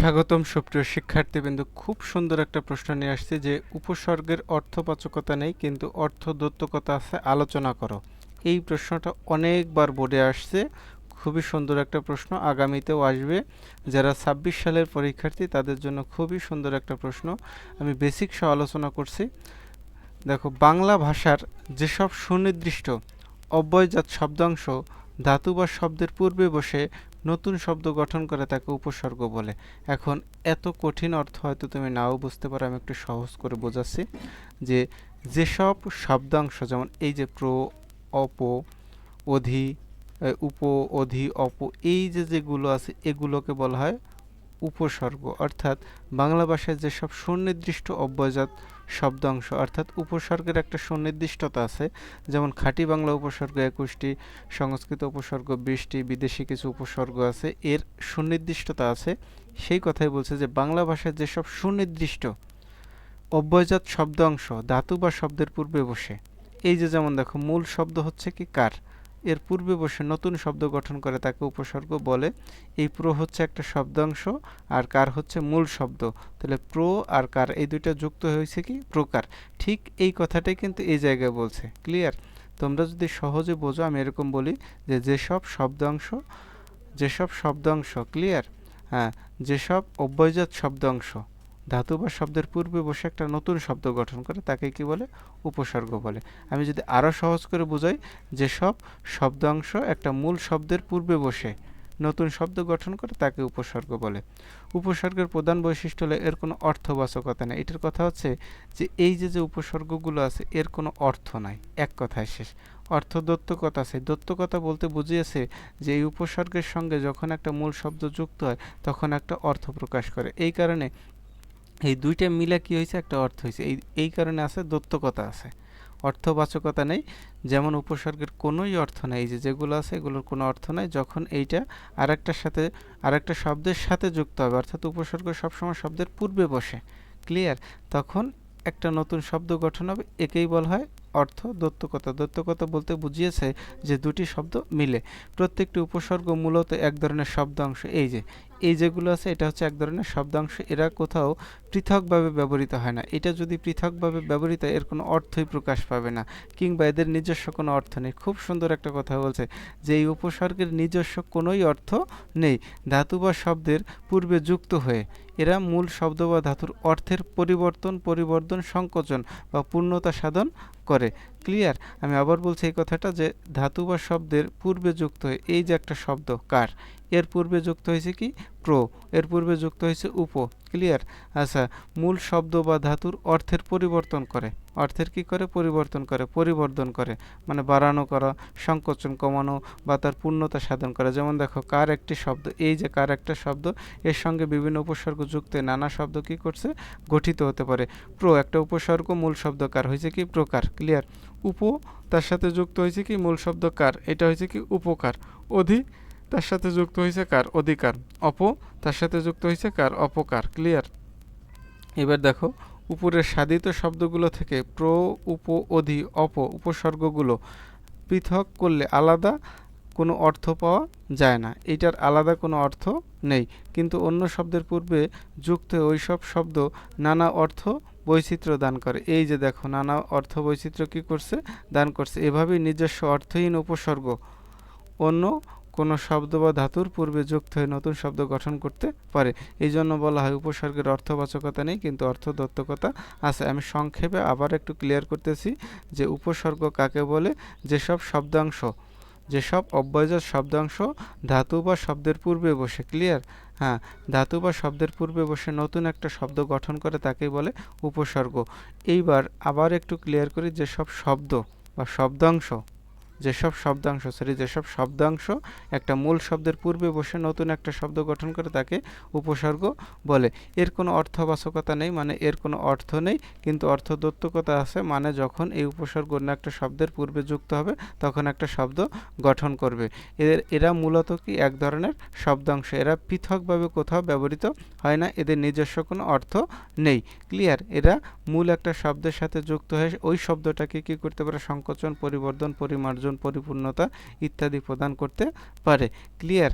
স্বাগতম সুপ্রিয় শিক্ষার্থীবৃন্দ। খুব সুন্দর একটা প্রশ্ন নিয়ে আসছে যে, উপসর্গের অর্থবাচকতা নেই, কিন্তু অর্থদত্তকতা আছে, আলোচনা করো। এই প্রশ্নটা অনেকবার বোর্ডে আসছে, খুবই সুন্দর একটা প্রশ্ন, আগামীতেও আসবে। যারা ছাব্বিশ সালের পরীক্ষার্থী, তাদের জন্য খুবই সুন্দর একটা প্রশ্ন। আমি বেসিক সহ আলোচনা করছি। দেখো, বাংলা ভাষার যেসব সুনির্দিষ্ট অব্যয়জাত শব্দাংশ, ধাতু বা শব্দের পূর্বে বসে নতুন শব্দ গঠন করে তাকে উপসর্গ বলে। এখন এত কঠিন অর্থ হয়তো তুমি নাও বুঝতে পারো, আমি একটু সহজ করে বোঝাচ্ছি যে যেসব শব্দাংশ যেমন এই যে প্র অপ, অধি উপ, অধি, অপ, এই যে যেগুলো আছে, এগুলোকে বলা হয় উপসর্গ, অর্থাৎ বাংলা ভাষায় যেসব সুনির্দিষ্ট অব্যয়জাত শব্দাংশ, অর্থাৎ উপসর্গের একটা সুনির্দিষ্টতা আছে, যেমন খাঁটি বাংলা উপসর্গ একুশটি, সংস্কৃত উপসর্গ বিশটি, বিদেশি কিছু উপসর্গ আছে, এর সুনির্দিষ্টতা আছে। সেই কথাই বলছে যে বাংলা ভাষায় যেসব সুনির্দিষ্ট অব্যয়জাত শব্দাংশ, ধাতু বা শব্দের পূর্বে বসে। এই যে যেমন দেখো, মূল শব্দ হচ্ছে কি কার? এর পূর্বে বসে নতুন শব্দ গঠন করে তাকে উপসর্গ বলে। এই প্রো হচ্ছে একটা শব্দাংশ আর কার হচ্ছে মূল শব্দ। তাহলে প্রো আর কার, এই দুইটা যুক্ত হয়েছে কি? প্রকার। ঠিক এই কথাটাই কিন্তু এই জায়গায় বলছে। ক্লিয়ার? তোমরা যদি সহজে বোঝো, আমি এরকম বলি যে যেসব শব্দাংশ যেসব শব্দাংশ, ক্লিয়ার? হ্যাঁ যেসব অব্যয়জাত শব্দাংশ ধাতু বা শব্দের পূর্বে বসে একটা নতুন শব্দ গঠন করে তাকে কি বলে? উপসর্গ বলে। আমি যদি আরও সহজ করে বোঝাই যেসব শব্দাংশ একটা মূল শব্দের পূর্বে বসে নতুন শব্দ গঠন করে তাকে উপসর্গ বলে। উপসর্গের প্রধান বৈশিষ্ট্য হলো এর কোনো অর্থবাচকতা নেই। এটার কথা হচ্ছে যে এই যে যে উপসর্গগুলো আছে, এর কোনো অর্থ নাই। এক কথায় শেষ। অর্থ দত্তকতা আছে। দত্তকতা বলতে বুঝিয়েছে যে এই উপসর্গের সঙ্গে যখন একটা মূল শব্দ যুক্ত হয়, তখন একটা অর্থ প্রকাশ করে। এই কারণে এই দুইটা মিলে কি হয়েছে? একটা অর্থ হয়েছে। এই এই কারণে আছে দত্তকতা আছে। অর্থবাচকতা নেই। যেমন উপসর্গের কোনোই অর্থ নেই। যে যেগুলো আছে, এগুলোর কোনো অর্থ নাই। যখন এইটা আরেকটার সাথে, আরেকটা শব্দের সাথে যুক্ত হবে, অর্থাৎ উপসর্গ সবসময় শব্দের পূর্বে বসে ক্লিয়ার তখন একটা নতুন শব্দ গঠন হবে। একেই বলা হয় অর্থ দত্তকতা। দত্তকতা বলতে বুঝিয়েছে যে দুটি শব্দ মিলে। প্রত্যেকটি উপসর্গ মূলত এক ধরনের শব্দাংশ। এই যে এই যেগুলো আছে, এটা হচ্ছে এক ধরনের শব্দাংশ। এরা কোথাও পৃথকভাবে ব্যবহৃত হয় না। এটা যদি পৃথকভাবে ব্যবহৃত এর কোনো অর্থই প্রকাশ পাবে না কিংবা এদের নিজস্ব কোনো অর্থ নেই। খুব সুন্দর একটা কথা বলছে যে, এই উপসর্গের নিজস্ব কোনোই অর্থ নেই। ধাতু বা শব্দের পূর্বে যুক্ত হয়ে এরা মূল শব্দ বা ধাতুর অর্থের পরিবর্তন পরিবর্তন সংকোচন বা পূর্ণতা সাধন করে। ক্লিয়ার আমি আবার বলছি এই কথাটা যে ধাতু বা শব্দের পূর্বে যুক্ত হয়ে, এই যে একটা শব্দ, কার? এর পূর্বে যুক্ত হয়েছে কি? প্রো এর পূর্বে যুক্ত হয়েছে উপ, ক্লিয়ার। আচ্ছা মূল শব্দ বা ধাতুর অর্থের পরিবর্তন করে। অর্থের কি করে? পরিবর্তন করে, পরিবর্ধন করে। মানে বাড়ানো, করা, সংকোচন কমানো বা তার পূর্ণতা সাধন করা। যেমন দেখো, কার একটি শব্দ, এই যে কার একটা শব্দ, এর সঙ্গে বিভিন্ন উপসর্গ যুক্ত, নানা শব্দ কি করছে? গঠিত হতে পারে। প্রো, একটা উপসর্গ, মূল শব্দ কার? হয়েছে কি প্রকার, ক্লিয়ার। উপ, তার সাথে যুক্ত হয়েছে কি? মূল শব্দ কার? এটা হয়েছে কি উপকার। অধি তার সাথে যুক্ত হয়েছে কার? অধিকার। অপ, তার সাথে যুক্ত হয়েছে কার? অপকার। ক্লিয়ার এবার দেখো, উপরের সাধিত শব্দগুলো থেকে প্র, উপ, অধি, অপ, উপসর্গগুলো পৃথক করলে আলাদা কোনো অর্থ পাওয়া যায় না। এটার আলাদা কোনো অর্থ নেই। কিন্তু অন্য শব্দের পূর্বে যুক্ত ওই সব শব্দ নানা অর্থ বৈচিত্র্য দান করে। এই যে দেখো, নানা অর্থ বৈচিত্র্য কী করছে? দান করছে। এভাবেই নিজস্ব অর্থহীন উপসর্গ অন্য কোনো শব্দ বা ধাতুর পূর্বে যুক্ত হয়ে নতুন শব্দ গঠন করতে পারে। এই জন্য বলা হয় উপসর্গের অর্থবাচকতা নেই, কিন্তু অর্থদত্তকতা আছে। আমি সংক্ষেপে আবার একটু ক্লিয়ার করতেছি যে উপসর্গ কাকে বলে? যেসব শব্দাংশ, যেসব অব্যয়জাত শব্দাংশ ধাতু বা শব্দের পূর্বে বসে ক্লিয়ার হ্যাঁ ধাতু বা শব্দের পূর্বে বসে নতুন একটা শব্দ গঠন করে তাকেই বলে উপসর্গ। এইবার আবার একটু ক্লিয়ার করি যেসব শব্দ বা শব্দাংশ যেসব শব্দাংশ সরি যেসব শব্দাংশ একটা মূল শব্দের পূর্বে বসে নতুন একটা শব্দ গঠন করে তাকে উপসর্গ বলে। এর কোনো অর্থবাচকতা নেই মানে এর কোনো অর্থ নেই, কিন্তু অর্থদত্তকতা আছে মানে যখন এই উপসর্গ অন্য একটা শব্দের পূর্বে যুক্ত হবে, তখন একটা শব্দ গঠন করবে। এদের, এরা মূলত কি এক ধরনের শব্দাংশ? এরা পৃথকভাবে কোথাও ব্যবহৃত হয় না, এদের নিজস্ব কোনো অর্থ নেই। ক্লিয়ার? এরা মূল একটা শব্দের সাথে যুক্ত হয়ে ওই শব্দটাকে কি করতে পারে? সংকোচন পরিবর্ধন পরিমার্জন পরিপূর্ণতা ইত্যাদি প্রদান করতে পারে। ক্লিয়ার